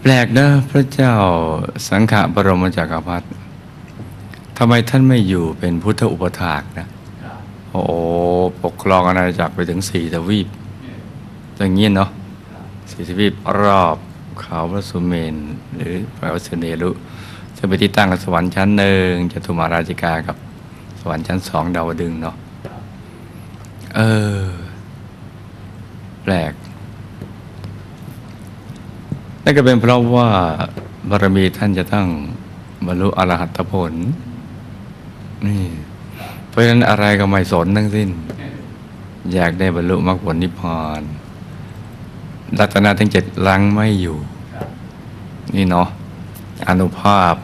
แปลกนะพระเจ้าสังฆบรมจักรพรรดิทำไมท่านไม่อยู่เป็นพุทธอุปถากนะ โอ้ปกครองอาณาจักรไปถึงสี่ทวีปอย่างเงี้เนาะสี่ทวีปรอบเขาพระสุเมน หรือพระวสเนรุจะไปที่ตั้งกับสวรรค์ชั้นหนึ่งจตุมาราชิกากับสวรรค์ชั้นสองดาวดึงเนาะเออ แปลก นั่นก็เป็นเพราะว่าบารมีท่านจะต้องบรรลุอรหัตผล นี่ เพราะฉะนั้นอะไรก็ไม่สนทั้งสิ้น อยากได้บรรลุมรรคผลนิพพานรัตนาทั้งเจ็ดลังไม่อยู่ นี่เนาะอนุภาพ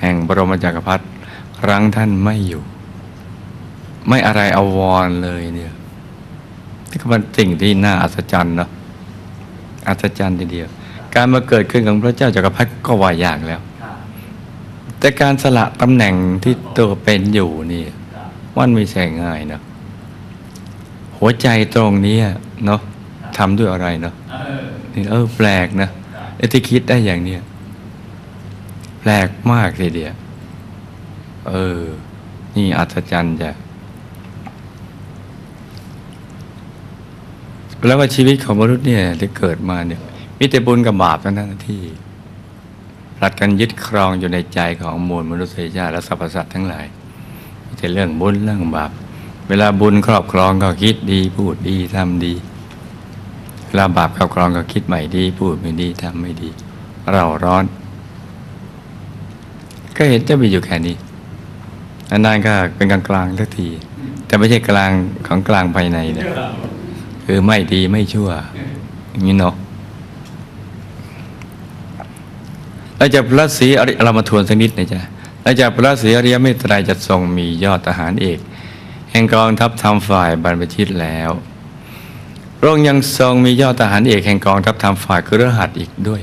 แห่งบรมจักรพรรดิรั้งท่านไม่อยู่ ไม่อะไรอาวรเลยเนี่ยนี่ก็เป็นสิ่งที่น่าอัศจรรย์เนาะอัศจรรย์ทีเดียว การมาเกิดขึ้นของพระเจ้าจักรพรรดิก็ว่ายากแล้ว แต่การสละตำแหน่งที่ตัวเป็นอยู่นี่มันไม่ใช่ง่ายนะหัวใจตรงนี้เนาะทำด้วยอะไรเนาะนี่เออแปลกนะไอ้ที่คิดได้อย่างเนี้ยแปลกมากทีเดียวเออ นี่อัศจรรย์จะแล้วว่าชีวิตของมนุษย์เนี่ยที่เกิดมาเนี่ย มีแต่บุญกับบาปเท่านั้นที่ผลัดกันยึดครองอยู่ในใจของมวลมนุษยชาติและสรรพสัตว์ทั้งหลายม่ใช่เรื่องบุญเรื่องบาป เวลาบุญครอบครองก็คิดดีพูดดีทำดี เวลาบาปครอบครองก็คิดไม่ดี พูดไม่ดีทำไม่ดี เราร้อน ก็เห็นจะมีอยู่แค่นี้นานๆก็เป็นกลางกลางๆสักทีแต่ไม่ใช่กลางของกลางภายในเนี่ยคือไม่ดีไม่ชั่วอย่างนี้เนาะ แล้วจากพระศรีอริเรามทวนสักนิดนะจ๊ะแล้วจากพระศรีอริยเมตไตรจะทรงมียอดทหารเอก แห่งกองทัพทำฝ่ายบรรพชิตแล้วพระองค์ยังทรงมียอดทหารเอกแห่งกองทัพทำฝ่ายคือรหัสอีกด้วย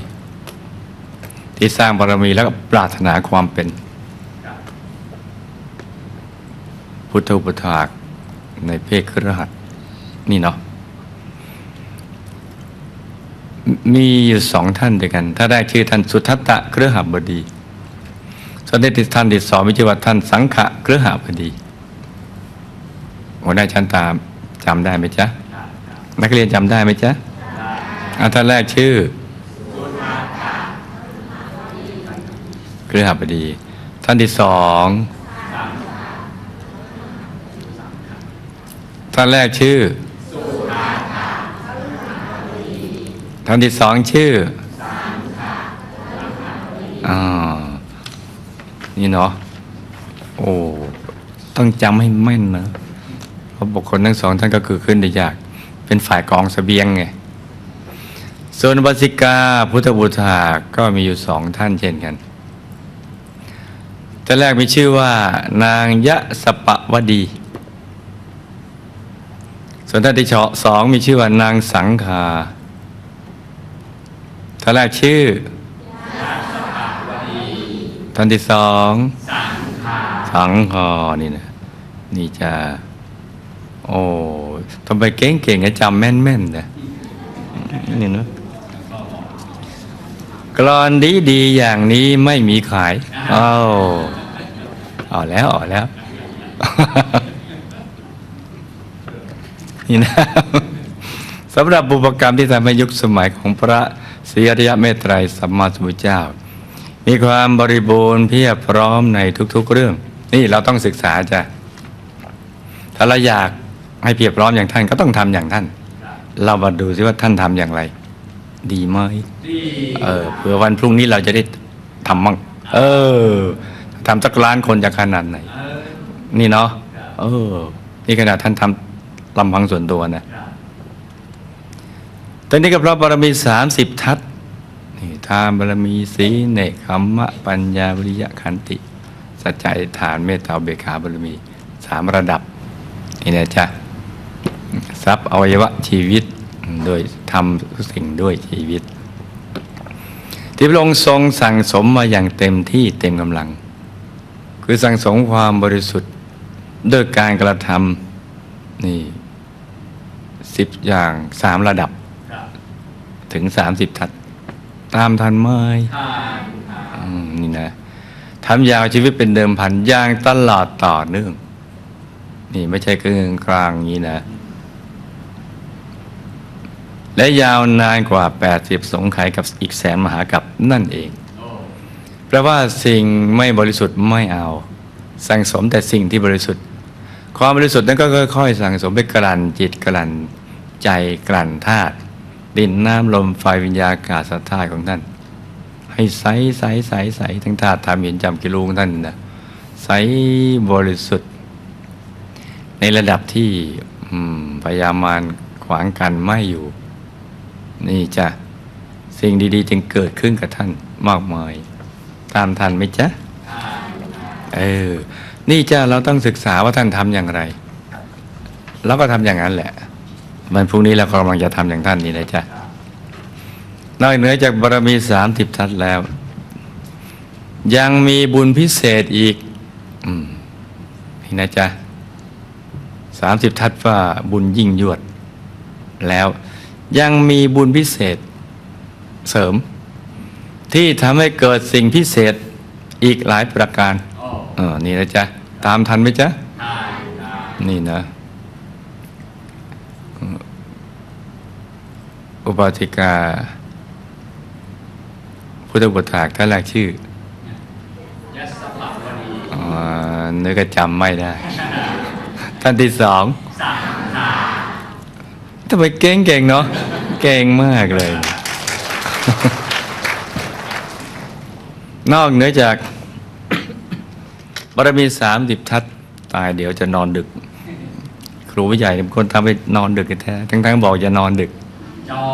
ที่สร้างบารมีแล้วก็ปรารถนาความเป็น พุทธุปถากในเพศคือรหัสนี่เนาะ มีอยู่สองท่านด้วยกัน ถ้าได้ชื่อท่านสุทัตตะเครือหบดีส่วนได้ติดท่านที่สองมีชื่อว่าท่านสังขะเครือหบดีหัวหน้าชั้นตามจำได้ไหมจ๊ะ นักเรียนจำได้ไหมจ๊ะอาท่านแรกชื่อเครือหบดี ท่านที่สองท่านแรกชื่อ ท่านที่สองชื่ออ่านี่เนาะโอ้ต้องจำให้แม่นนะเพราะบุคคลทั้งสองท่านก็คือขึ้นได้ยาก เป็นฝ่ายกองสเสบียงไงส่วนวสิกาพุทธบูชาก็มีอยู่สองท่านเช่นกันท่านแรกมีชื่อว่า นางยะสปะวดี ส่วนท่านที่สองมีชื่อว่านางสังคา ท่านแรกชื่อท่านที่สองสังคอนี่นะนี่จะ โอ้ทำไมเก่งๆจำแม่นๆนะนี่นะกรอนดีดีๆอย่างนี้ไม่มีขายอ้าวเอาแล้วเอาแล้ว นี่นะ สำหรับบุพกรรมที่ทำให้ยุคสมัยของพระศรีอริยเมตไตรสัมมาสัมพุทธเจ้า มีความบริบูรณ์เพียบพร้อมในทุกๆเรื่อง นี่เราต้องศึกษาจ้ะถ้าเราอยากให้เพียบพร้อมอย่างท่านก็ต้องทำอย่างท่าน เรามาดูซิว่าท่านทำอย่างไร ดีไหมเออเผื่อวันพรุ่งนี้เราจะได้ทำมั่งเออทำสักล้านคนจะขนาดไหน นี่เนาะเออ นี่ขนาดท่านทำลำพังส่วนตัวนะ ตอนนี้ก็เพราะบารมีสามสิบทัศน์นี่ทานบารมีสีเนกขมมะปัญญาวิริยะขันติ สัจจะฐานเมตตาเบกขาบารมีสามระดับนี่นะจ๊ะทรัพย์อวัยวะชีวิตโดยทำสิ่งด้วยชีวิต ที่พระองค์ทรงสั่งสมมาอย่างเต็มที่เต็มกำลัง คือสั่งสมความบริสุทธิ์ด้วยการกระทำนี่สิบอย่างสามระดับ ถึงสามสิบทัศตามทันไหมทามนี่นะทำยาวชีวิตเป็นเดิมพันย่างตลอดต่อเนื่อง นี่ไม่ใช่กึ่งกลางนี้นะ และยาวนานกว่า 80 สงไขยกับอีกแสนมหากับนั่นเองแปลว่าสิ่งไม่บริสุทธิ์ไม่เอา สั่งสมแต่สิ่งที่บริสุทธิ์ ความบริสุทธิ์นั้นก็ค่อยๆ สั่งสมไปกลั่นจิตกลั่นใจกลั่นธาตุ ดินน้ำลมไฟวิญญาณอากาศสัทธาตุของท่าน ให้ใสใสใสใสทั้งธาตุธรรมเห็นจำกิรูของท่านนะใสบริสุทธิ์ ในระดับที่พยามารขวางกันไม่อยู่ นี่จ้ะสิ่งดี ๆ จึงเกิดขึ้นกับท่านมากมาย ตามทันไหมจ๊ะเออ นี่จ้ะเราต้องศึกษาว่าท่านทำอย่างไร แล้วก็ทำอย่างนั้นแหละ มันพรุ่งนี้เรากำลังจะทำอย่างท่านนี่นะจ๊ะนอกเหนือจากบารมีสามสิบทัศน์แล้ว ยังมีบุญพิเศษอีกอืมนี่นะจ๊ะสามสิบทัศน์ว่าบุญยิ่งยวด แล้วยังมีบุญพิเศษเสริม ที่ทำให้เกิดสิ่งพิเศษอีกหลายประการโอ้เออ นี่นะจ๊ะ ตามทันไหมจ๊ะทานครับนี่นะอืม อุบาสิกา พุทธบุตรถากท่านแรกชื่อยัสภาวดีอ๋อนึกก็จำไม่ได้ ท่านที่สองทำไมเก่งเก่งเนาะเก่งมากเลย นอกเหนือจากบารมีสามสิบทัศตายเดี๋ยวจะนอนดึก ครูวิใหญ่เป็นคนทำให้นอนดึกแท้ทั้งทั้งๆบอกจะนอนดึก จอ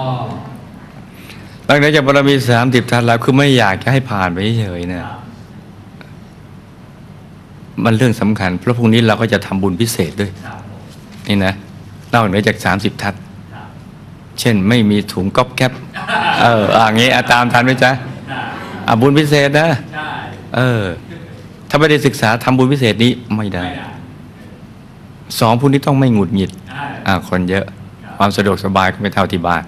นอกเหนือจากบารมีสามสิบทันแล้วคือไม่อยากจะให้ผ่านไปเฉยๆนะครับมันเรื่องสำคัญ เพราะพรุ่งนี้เราก็จะทำบุญพิเศษด้วย นี่นะนอกเหนือจากสามสิบทัศเช่นไม่มีถุงก๊อบแก๊บเอออ่างี้อะตามทันไหมจ๊ะอะบุญพิเศษนะเออ ถ้าไม่ได้ศึกษาทำบุญพิเศษนี้ไม่ได้ สองผู้นี้ต้องไม่หงุดหงิด อ่าคนเยอะ ความสะดวกสบายก็ไม่เท่าที่บ้าน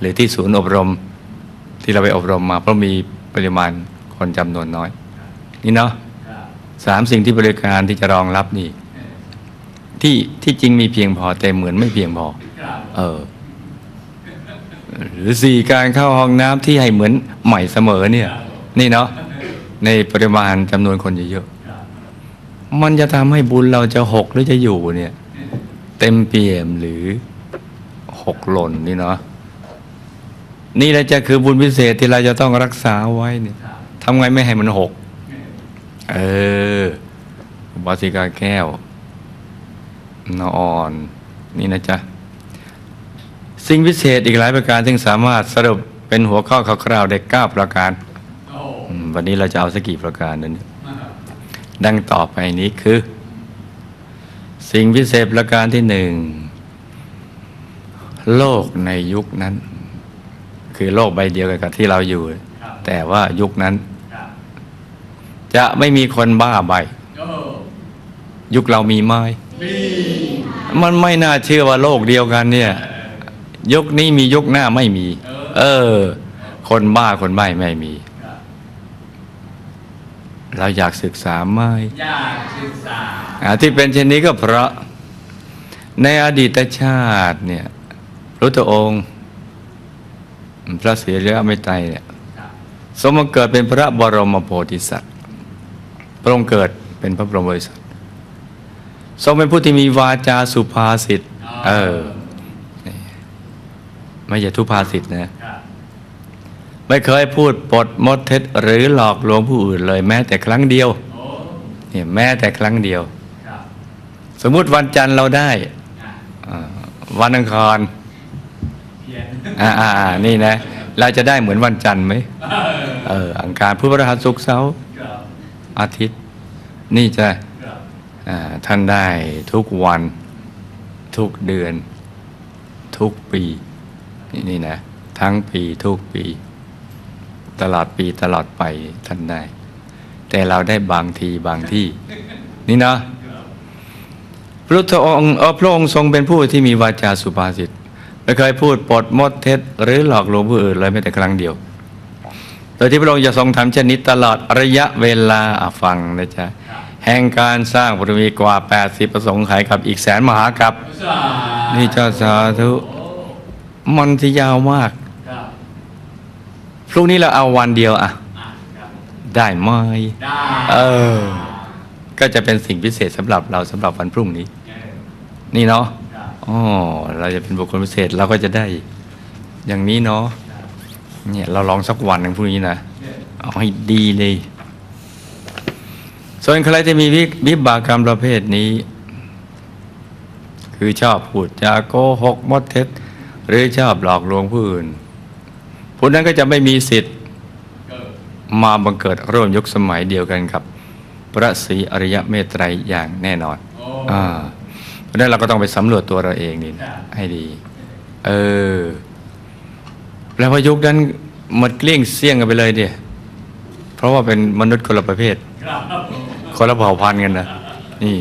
หรือที่ศูนย์อบรมที่เราไปอบรมมา เพราะมีปริมาณคนจำนวนน้อย นี่เนาะสามสิ่งที่บริการที่จะรองรับนี่ ที่ที่จริงมีเพียงพอแต่เหมือนไม่เพียงพอเออหรือสี่การเข้าห้องน้ำที่ให้เหมือนใหม่เสมอเนี่ย นี่เนาะในปริมาณจำนวนคนเยอะๆมันจะทำให้บุญเราจะหกหรือจะอยู่เนี่ย เต็มเปี่ยมหรือ หกหล่นนี่เนาะนี่แหละจะคือบุญพิเศษที่เราจะต้องรักษาไว้เนี่ยทำไงไม่ให้มันหก เออวาสิกาแก้วนอ่อน นี่นะจ๊ะ สิ่งพิเศษอีกหลายประการซึ่งสามารถสรุปเป็นหัวข้อคร่าวๆได้เก้าประการ วันนี้เราจะเอาสักกี่ประการนั้นดังต่อไปนี้คือ สิ่งพิเศษประการที่หนึ่ง โลกในยุคนั้น คือโลกใบเดียวกันกับที่เราอยู่ครับแต่ว่ายุคนั้นครับจะไม่มีคนบ้าใบโอ้ยุคเรามีไหมมีมันไม่น่าเชื่อว่าโลกเดียวกันเนี่ย ยุคนี้มียุคหน้าไม่มี เออ คนบ้าคนใบ้ไม่มีครับเราอยากศึกษาไหมอยากศึกษาอ่าที่เป็นเช่นนี้ก็เพราะในอดีตชาติเนี่ยพ ระพุทธองค์พระศรีริยไม่ไตรเนี่ยครับสมมาเกิดเป็นพระบรมโพธิสัตว์พระองค์เกิดเป็นพระบรมโพธิสัตว์ทรงเป็นผู้ที่มีวาจาสุภาษิตเออไม่ใช่ทุพภาษิตนะครับไม่เคยพูดปดมดเท็จหรือหลอกลวงผู้อื่นเลย แม้แต่ครั้งเดียวโอ้เนี่ยแม้แต่ครั้งเดียวครับสมมุติวันจันทร์เราได้อะอ่าวันอังคารเพียน อ่าอ่านี่นะเราจะได้เหมือนวันจันทร์ไหมเอออังคารพุธพฤหัสศุกร์เสาร์อาทิตย์ นี่จะครับอ่าท่านได้ทุกวัน ทุกเดือน ทุกปี นี่นี่นะ ทั้งปีทุกปี ตลอดปีตลอดไปท่านได้ แต่เราได้บางทีบางที่ นี่นะพระพุทธองค์พระองค์ทรงเป็นผู้ที่มีวาจาสุภาษิต ไม่เคยพูดปดมดเท็จ หรือหลอกลวงผู้อื่นเลยแม้แต่ครั้งเดียว โดยที่พระองค์จะทรงทำเช่นนี้ตลอดระยะเวลาอะฟังนะจ๊ะแห่งการสร้างบารมีกว่า 80 ประสงค์ไขกับอีกแสนมหากับสานี่เจ้าสาธุมันที่ยาวมากครับพรุ่งนี้เราเอาวันเดียวอะอะครับได้ไหมได้เออ ก็จะเป็นสิ่งพิเศษสำหรับเราสำหรับวันพรุ่งนี้เออนี่เนาะครับ อ๋อเราจะเป็นบุคคลพิเศษเราก็จะได้ อย่างนี้เนาะครับเนี่ยเราลองสักวันหนึ่งพรุ่งนี้นะเออเอาให้ดีเลย ส่วนใครที่มีวิวิบากกรรมประเภทนี้ คือชอบพูดจาโกหกมดเท็จ หรือชอบหลอกลวงผู้อื่นผู้นั้นก็จะไม่มีสิทธิ์เกิดมาบังเกิดร่วมยุคสมัยเดียวกันกับ พระศรีอริยเมตไตรอย่างแน่นอนโอ้อ่า เพราะฉะนั้นเราก็ต้องไปสำรวจตัวเราเองนี่ครันะบให้ดี เออ แล้วพอยุคนั้นหมดเกลี้ยงเสี่ยงกันไปเลยเดียเพราะว่าเป็นมนุษย์คนละประเภทครับคนละเผ่าพันธุ์กันนะนี่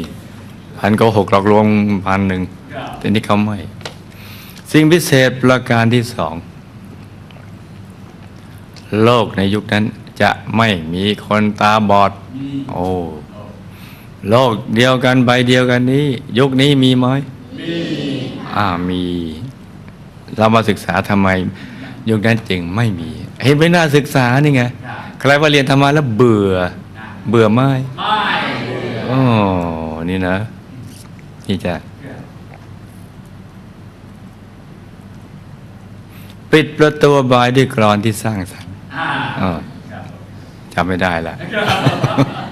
พันก็หกหลอกลวงพันหนึ่งครับแต่นี่เขาไม่ สิ่งพิเศษประการที่สองโลกในยุคนั้นจะไม่มีคนตาบอดมีโอ้ โอ้โลกเดียวกันใบเดียวกันนี้ ยุคนี้มีไหมมีอ่ามี เรามาศึกษาทำไม ยุคนั้นจึงไม่มี เห็นไหมน่าศึกษานี่ไงครับใครว่าเรียนธรรมะแล้วเบื่อ เบื่อไหมไม่เบื่ออ๋อนี่นะนี่จะปิดประตูบายด้วยกรอนที่สร้างสรรค์อ่าอ๋อครับจำไม่ได้ละครับ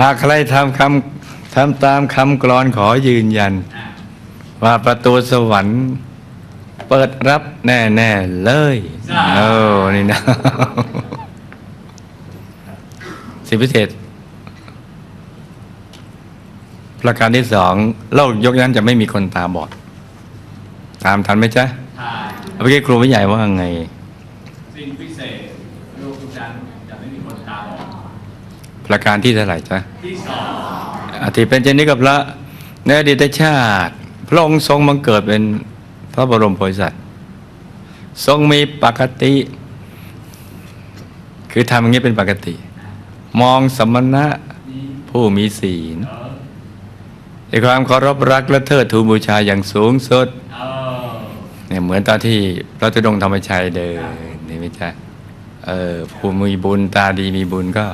หากใครทำคำทำตามคำกรอนขอยืนยันอ่าว่าประตูสวรรค์ เปิดรับแน่ๆเลยโอ้นี่นะสิ่งพิเศษ ประการที่สองโลกยกนั้นจะไม่มีคนตาบอด ตามทันไหมจ๊ะถ่ายเมื่อกี้ครูไม่ใหญ่ว่าไงสิ่งพิเศษโลกทุกชั้นจะไม่มีคนตาบอด ประการที่เท่าไหร่จ๊ะที่สองอาทิเป็นเช่นนี้กับพระในอดีตชาติ พระองค์ทรงบังเกิดเป็นพระบรมโพธิสัตว์ทรงมีปกติ คือทำอย่างนี้เป็นปกติ มองสมณะผู้มีศีลในความเคารพรักและเทิดทูนบูชาอย่างสูงสุดเนี่ยเหมือนตอนที่พระธุดงธรรมชัยเดินนี่ไม่ใช่เออผู้มีบุญตาดีมีบุญก็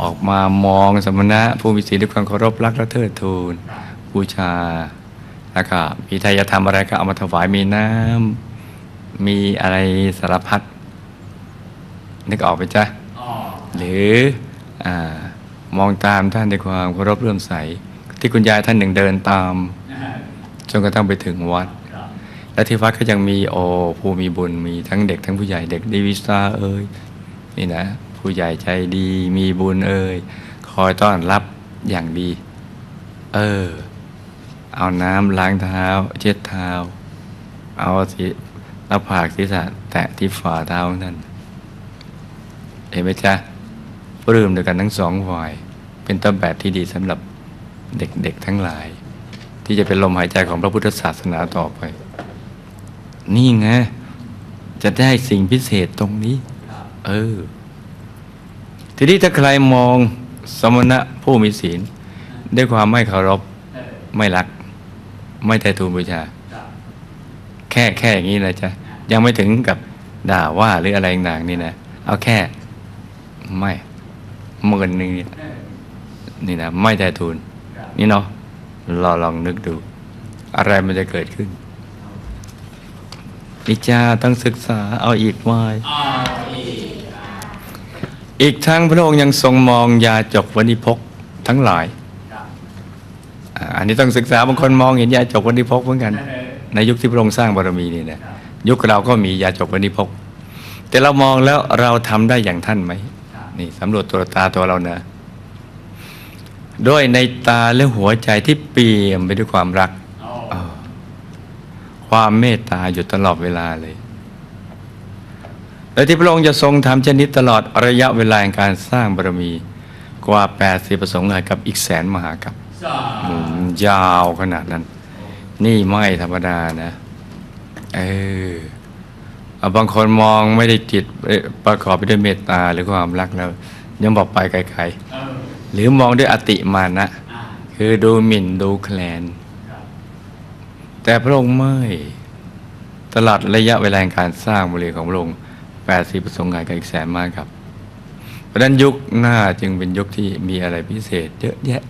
ออกมามองสมณะผู้มีศีลด้วยความเคารพรักและเทิดทูนบูชาแล้วก็มีทายธรรมอะไรก็เอามาถวายมีน้ำมีอะไรสารพัดนึกออกไหมจ๊ะอ๋อหรืออามองตามท่านด้วยความเคารพเรื่อมใส ที่คุณยายท่านหนึ่งเดินตามนะฮะจนกระทั่งไปถึงวัดครับและที่วัดก็ยังมีโอผู้มีบุญมีทั้งเด็กทั้งผู้ใหญ่เด็กดีวิสาเอ่ยนี่นะ ผู้ใหญ่ใจดีมีบุญเอ่ยคอยต้อนรับอย่างดี เออ เอาน้ำล้างเท้า เช็ดเท้า เอาสีหน้าผากศีรษะแตะที่ฝ่าเท้านั่นเห็นไหมจ๊ะปลื้มด้วยกันทั้งสองฝ่าย เป็นต้นแบบที่ดีสำหรับเด็กๆทั้งหลาย ที่จะเป็นลมหายใจของพระพุทธศาสนาต่อไป นี่ไงจะได้สิ่งพิเศษตรงนี้ เออ ทีนี้ถ้าใครมองสมณะผู้มีศีล ด้วยความไม่เคารพไม่รัก ไม่ไถ่ทูลบูชา แค่แค่อย่างนี้นะจ๊ะ ยังไม่ถึงกับด่าว่าหรืออะไรต่างๆนี่นะ เอาแค่ไม่หมื่นหนึ่งเนี่ยนี่นะไม่ไถ่ทูลนี่เนาะเราลองนึกดู อะไรมันจะเกิดขึ้นนิจาต้องศึกษาเอาอีกไว้เอาอีก อีกทั้งพระองค์ยังทรงมองยาจกวณิพกทั้งหลายครับอ่าอันนี้ต้องศึกษาบางคนมองเห็นยาจกวณิพกเหมือนกันเออในยุคที่พระองค์สร้างบารมีนี่นะยุคเราก็มียาจกวณิพก แต่เรามองแล้วเราทำได้อย่างท่านไหมครับนี่สำรวจตัวตาตัวเรานะด้วยในตาและหัวใจที่เปี่ยมไปด้วยความรักเอาอ่าความเมตตาอยู่ตลอดเวลาเลย และที่พระองค์จะทรงทำเช่นนี้ตลอดระยะเวลาการสร้างบารมีกว่า 80 ประสงค์หายกับอีกแสนมหากับสามยาวขนาดนั้น นี่ไม่ธรรมดานะเออบางคนมองไม่ได้จิตประกอบไปด้วยเมตตาหรือความรักแล้วยังบอกไปไกลๆหรือมองด้วยอติมานะ คือดูหมิ่นดูแคลน แต่พระองค์ไม่ ตลอดระยะเวลาการสร้างบริเวณของพระองค์ 80ประสงค์งานกันอีกแสนมากครับเพราะฉะนั้นยุคหน้าจึงเป็นยุคที่มีอะไรพิเศษเยอะแยะ